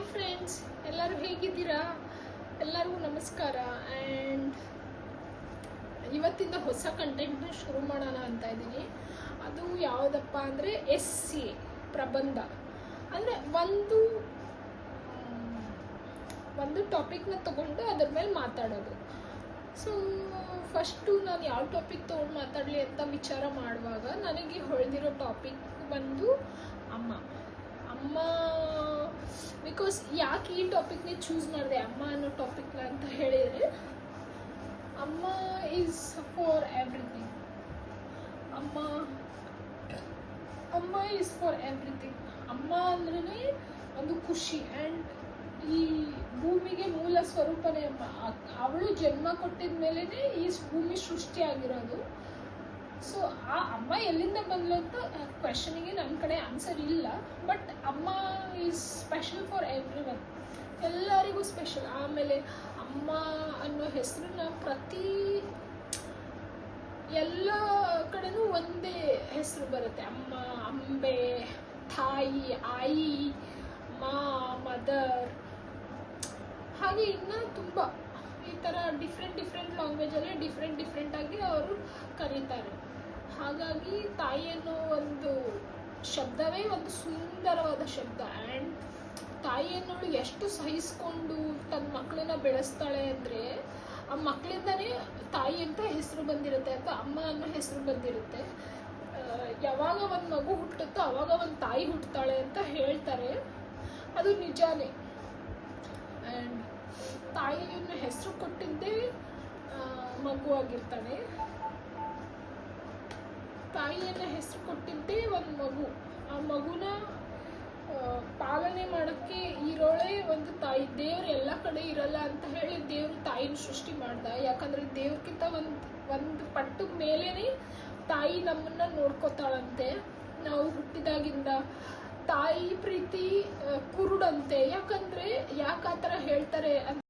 Hi friends ಎಲ್ಲರೂ ಹೇಗಿದ್ದೀರಾ? ಎಲ್ಲರಿಗೂ ನಮಸ್ಕಾರ. ಆ್ಯಂಡ್ ಇವತ್ತಿಂದ ಹೊಸ ಕಂಟೆಂಟ್ನ ಶುರು ಮಾಡೋಣ ಅಂತ ಇದ್ದೀನಿ. ಅದು ಯಾವುದಪ್ಪ ಅಂದರೆ ಎಸ್ ಸಿ ಪ್ರಬಂಧ. ಅಂದರೆ ಒಂದು ಒಂದು ಟಾಪಿಕ್ನ ತಗೊಂಡು ಅದ್ರ ಮೇಲೆ ಮಾತಾಡೋದು. ಸೊ ಫಸ್ಟು ನಾನು ಯಾವ ಟಾಪಿಕ್ ತೊಗೊಂಡು ಮಾತಾಡಲಿ ಅಂತ ವಿಚಾರ ಮಾಡುವಾಗ ನನಗೆ ಹೊಳೆದಿರೋ ಟಾಪಿಕ್ ಬಂದು ಅಮ್ಮ. ಅಮ್ಮ ಬಿಕಾಸ್ ಯಾಕೆ ಈ ಟಾಪಿಕ್ನೇ ಚೂಸ್ ಮಾಡಿದೆ? ಅಮ್ಮ ಅನ್ನೋ ಟಾಪಿಕ್ನ ಅಂತ ಹೇಳಿದರೆ, ಅಮ್ಮ ಈಸ್ ಫಾರ್ ಎವ್ರಿಥಿಂಗ್ ಅಮ್ಮ ಅಮ್ಮ ಈಸ್ ಫಾರ್ ಎವ್ರಿಥಿಂಗ್ ಅಮ್ಮ ಅಂದ್ರೇ ಒಂದು ಖುಷಿ. ಆ್ಯಂಡ್ ಈ ಭೂಮಿಗೆ ಮೂಲ ಸ್ವರೂಪನೇ ಅಮ್ಮ. ಅವಳು ಜನ್ಮ ಕೊಟ್ಟಿದ ಮೇಲೇ ಈ ಭೂಮಿ ಸೃಷ್ಟಿಯಾಗಿರೋದು. ಸೊ ಆ ಅಮ್ಮ ಎಲ್ಲಿಂದ ಬಂದ್ಲು ಅಂತ ಕ್ವೆಶನಿಗೆ ನನ್ನ ಕಡೆ ಆನ್ಸರ್ ಇಲ್ಲ but amma is special for everyone ಎಲ್ಲರಿಗೂ ಸ್ಪೆಷಲ್ ಆಮೇಲೆ ಅಮ್ಮ ಅನ್ನೋ ಹೆಸರನ್ನ ಪ್ರತಿ ಎಲ್ಲ ಕಡೆನೂ ಒಂದೇ ಹೆಸರು ಬರುತ್ತೆ. ಅಮ್ಮ, ಅಂಬೆ, ತಾಯಿ, ಆಯಿ, ಮಾ, ಮದರ್. ಹಾಗೆ ಇನ್ನೂ ತುಂಬ ಈ ಥರ ಡಿಫ್ರೆಂಟ್ ಡಿಫ್ರೆಂಟ್ ಲ್ಯಾಂಗ್ವೇಜಲ್ಲೇ ಡಿಫ್ರೆಂಟ್ ಡಿಫ್ರೆಂಟಾಗಿ ಅವರು ಕರೀತಾರೆ. ಹಾಗಾಗಿ ತಾಯಿ ಅನ್ನೋ ಒಂದು ಶಬ್ದವೇ ಒಂದು ಸುಂದರವಾದ ಶಬ್ದ. ಆ್ಯಂಡ್ ತಾಯಿ ಅನ್ನೋಳು ಎಷ್ಟು ಸಹಿಸ್ಕೊಂಡು ತನ್ನ ಮಕ್ಕಳನ್ನ ಬೆಳೆಸ್ತಾಳೆ ಅಂದರೆ, ಆ ಮಕ್ಕಳಿಂದನೇ ತಾಯಿ ಅಂತ ಹೆಸರು ಬಂದಿರುತ್ತೆ ಅಥವಾ ಅಮ್ಮ ಅನ್ನೋ ಹೆಸರು ಬಂದಿರುತ್ತೆ. ಯಾವಾಗ ಒಂದು ಮಗು ಹುಟ್ಟುತ್ತೋ ಅವಾಗ ಒಂದು ತಾಯಿ ಹುಟ್ಟುತ್ತಾಳೆ ಅಂತ ಹೇಳ್ತಾರೆ. ಅದು ನಿಜಾನೇ. ಆ್ಯಂಡ್ ತಾಯಿಯನ್ನು ಹೆಸರು ಕೊಟ್ಟಿದ್ದೇ ಮಗುವಾಗಿರ್ತಾನೆ ತಾಯಿಯನ್ನ ಹೆಸರು ಕೊಟ್ಟಿದ್ದೇ ಒಂದು ಮಗು. ಆ ಮಗುನ ಪಾಲನೆ ಮಾಡೋಕ್ಕೆ ಇರೋಳೆ ಒಂದು ತಾಯಿ, ದೇವ್ರು ಎಲ್ಲ ಕಡೆ ಇರಲ್ಲ ಅಂತ ಹೇಳಿ ದೇವ್ರು ತಾಯಿನ ಸೃಷ್ಟಿ ಮಾಡ್ದ. ಯಾಕಂದ್ರೆ ದೇವ್ರಕ್ಕಿಂತ ಒಂದು ಒಂದು ಪಟ್ಟು ಮೇಲೇ ತಾಯಿ ನಮ್ಮನ್ನ ನೋಡ್ಕೋತಾಳಂತೆ. ನಾವು ಹುಟ್ಟಿದಾಗಿಂದ ತಾಯಿ ಪ್ರೀತಿ ಕುರುಡಂತೆ. ಯಾಕಂದ್ರೆ ಯಾಕೆ ಆ ಹೇಳ್ತಾರೆ ಅಂತ